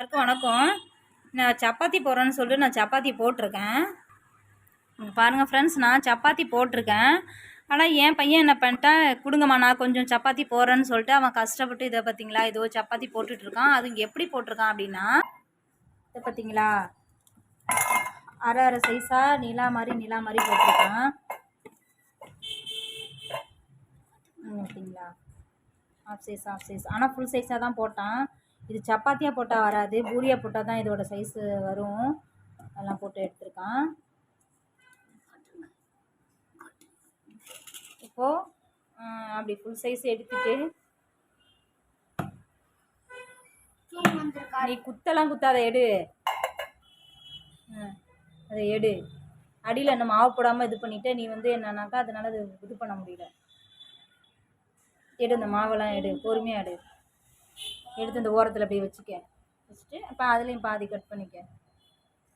எல்லாருக்கும் வணக்கம். நான் சப்பாத்தி போடுறேன்னு சொல்லிட்டு நான் சப்பாத்தி போட்டிருக்கேன். பாருங்கள் ஃப்ரெண்ட்ஸ் நான் சப்பாத்தி போட்டிருக்கேன். ஆனால் என் பையன் என்ன பண்ணிட்டான் கொடுங்கம்மா நான் கொஞ்சம் சப்பாத்தி போடுறேன்னு சொல்லிட்டு அவன் கஷ்டப்பட்டு இதை பார்த்தீங்களா ஏதோ சப்பாத்தி போட்டுட்ருக்கான் அது இங்கே எப்படி போட்டிருக்கான் அப்படின்னா இதை பார்த்தீங்களா அரை அரை சைஸாக நிலா மாதிரி நிலா மாதிரி போட்டிருக்கான். ம், half size half size full full சைஸாக தான் போட்டான். இது சப்பாத்தியாக போட்டால் வராது பூரியாக போட்டால் தான் இதோட சைஸு வரும். அதெல்லாம் போட்டு எடுத்துருக்கான். இப்போது அப்படி ஃபுல் சைஸ் எடுத்துட்டு நீ குத்தெல்லாம் குத்தாத எடு. அதை எடு. அடியில் என்ன மாவு போடாமல் இது பண்ணிவிட்டு நீ வந்து என்னன்னாக்கா அதனால் அது இது பண்ண முடியல. எடு இந்த மாவெல்லாம் எடு பொறுமையாக எடு. எடுத்து இந்த ஓரத்தில் அப்படியே வச்சுக்க. வச்சுட்டு அப்போ அதுலேயும் பாதி கட் பண்ணிக்க.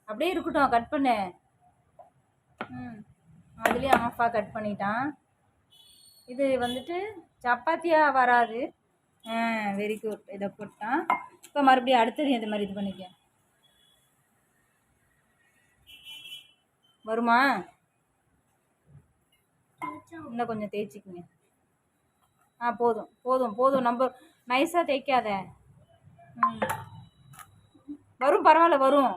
அப்படியே இருக்கட்டும் கட் பண்ணு. ம். அதுலேயும் ஆஃபாக கட் பண்ணிட்டான். இது வந்துட்டு சப்பாத்தியாக வராது. ஆ வெரி குட் இதை போட்டான். இப்போ மறுபடியும் அடுத்தது இந்த மாதிரி இது பண்ணிக்க? வருமா? இன்னும் கொஞ்சம் தேய்ச்சிக்கங்க. ஆ போதும் போதும் போதும். நம்ம நைஸாக தைக்காத ம். வரும் பரவாயில்ல வரும்.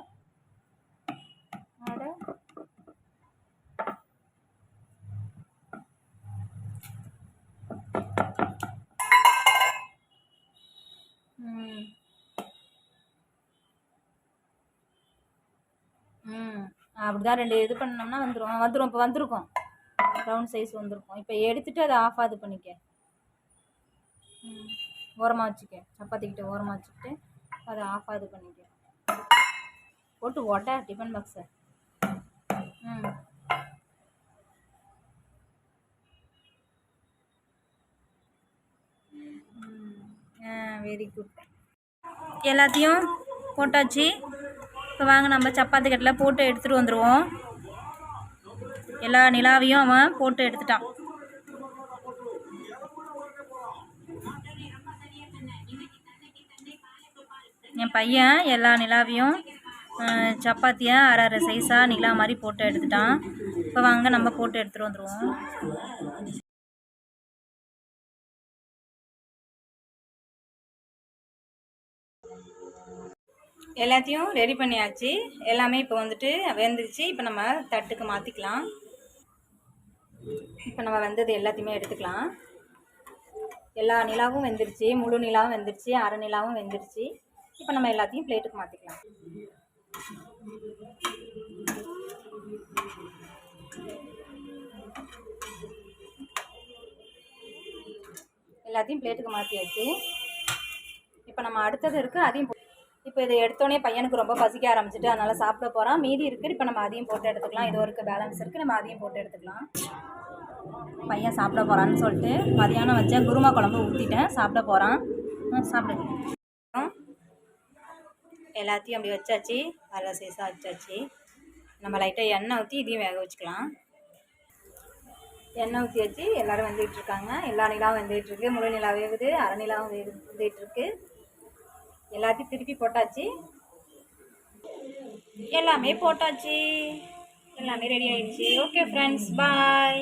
ம். ம். அப்படிதான் ரெண்டு இது பண்ணோம்னா வந்துடும் வந்துடும் இப்போ வந்திருக்கும். ரவுண்ட் சைஸ் வந்திருக்கும். இப்போ எடுத்துட்டு அதை ஆஃப் அது பண்ணிக்க. ஓரமாக வச்சுக்க சப்பாத்திக்கிட்ட ஓரமாக வச்சுக்கிட்டு அதை ஆஃப் இது பண்ணிக்க போட்டு ஓட்ட டிஃபன் பாக்ஸை ம். ஆ வெரி குட் எல்லாத்தையும் போட்டாச்சு. இப்போ வாங்க நம்ம சப்பாத்தி கட்டில் போட்டு எடுத்துகிட்டு வந்துடுவோம் எல்லா நிலாவையும் அவன் போட்டு எடுத்துட்டான். என் பையன் எல்லா நிலாவையும் சப்பாத்தியாக அரை அரை சைஸாக நிலா மாதிரி போட்டு எடுத்துட்டான். இப்போ வாங்க நம்ம போட்டு எடுத்துகிட்டு வந்துடுவோம் எல்லாத்தையும் ரெடி பண்ணியாச்சு. எல்லாமே இப்போ வந்துட்டு வெந்துருச்சு. இப்போ நம்ம தட்டுக்கு மாற்றிக்கலாம் இப்போ நம்ம வெந்தது எல்லாத்தையுமே எடுத்துக்கலாம். எல்லா நிலாவும் வெந்துருச்சு. முழு நிலாவும் வெந்துருச்சு. அரை நிலாவும் வெந்துருச்சு. இப்போ நம்ம எல்லாத்தையும் பிளேட்டுக்கு மாற்றிக்கலாம் எல்லாத்தையும் பிளேட்டுக்கு மாற்றியாச்சு இப்போ நம்ம அடுத்தது இருக்குது அதையும் போ- இப்போ இதை எடுத்தோடனே பையனுக்கு ரொம்ப பசிக்க ஆரம்பிச்சிட்டு அதனால் சாப்பிட போகிறான் மீதி இருக்குது இப்போ நம்ம அதையும் போட்டு எடுத்துக்கலாம். இது இருக்குது பேலன்ஸ் இருக்குது நம்ம அதையும் போட்டு எடுத்துக்கலாம். பையன் சாப்பிட போகிறான்னு சொல்லிட்டு மதியானம் வச்ச குருமா குழம்பு ஊற்றிட்டேன் சாப்பிட போகிறான் சாப்பிடுங்க எல்லாத்தையும் அப்படி வச்சாச்சு. அரை சைஸாக வச்சாச்சு. நம்ம லைட்டாக எண்ணெய் ஊற்றி இதையும் வேக வச்சுக்கலாம். எண்ணெய் ஊற்றி வச்சு எல்லோரும் வந்துகிட்ருக்காங்க எல்லா நிலாவும் வந்துகிட்ருக்கு இருக்கு. முழு நிலா வேகுது அரை நிலாவும் வேகு இருக்கு. எல்லாத்தையும் திருப்பி போட்டாச்சு. எல்லாமே போட்டாச்சு. எல்லாமே ரெடி ஆயிடுச்சு. Okay friends bye